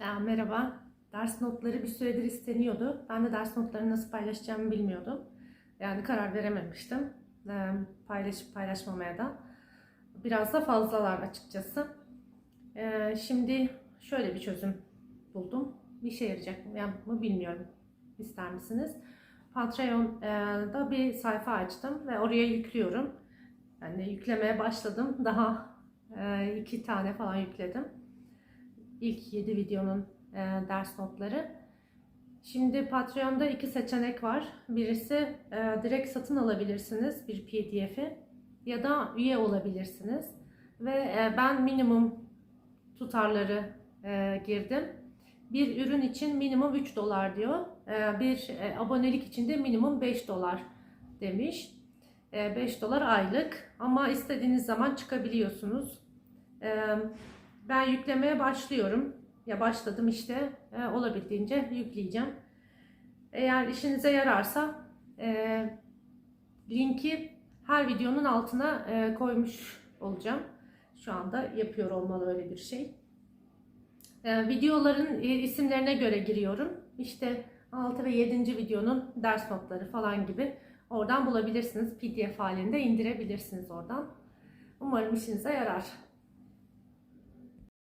Ya, merhaba. Ders notları bir süredir isteniyordu. Ben de ders notlarını nasıl paylaşacağımı bilmiyordum. Yani karar verememiştim. Ee, paylaşıp paylaşmamaya da. Biraz da fazlalar açıkçası. Ee, şimdi şöyle bir çözüm buldum. Bir şey yarayacak mı, yani mı bilmiyorum. İster misiniz? Patreon'da bir sayfa açtım ve oraya yüklüyorum. Yani yüklemeye başladım. Daha e, iki tane falan yükledim. İlk 7 videonun e, ders notları. Şimdi Patreon'da iki seçenek var. Birisi e, direkt satın alabilirsiniz bir PDF'i ya da üye olabilirsiniz. Ve e, ben minimum tutarları e, girdim. Bir ürün için minimum 3 dolar diyor. E, bir e, abonelik için de minimum 5 dolar demiş. E, 5 dolar aylık ama istediğiniz zaman çıkabiliyorsunuz. Ben yüklemeye başlıyorum. Ya başladım işte e, olabildiğince yükleyeceğim. Eğer işinize yararsa e, linki her videonun altına e, koymuş olacağım. Şu anda yapıyor olmalı öyle bir şey. E, videoların e, isimlerine göre giriyorum. İşte 6 ve 7. videonun ders notları falan gibi oradan bulabilirsiniz. PDF halinde indirebilirsiniz oradan. Umarım işinize yarar.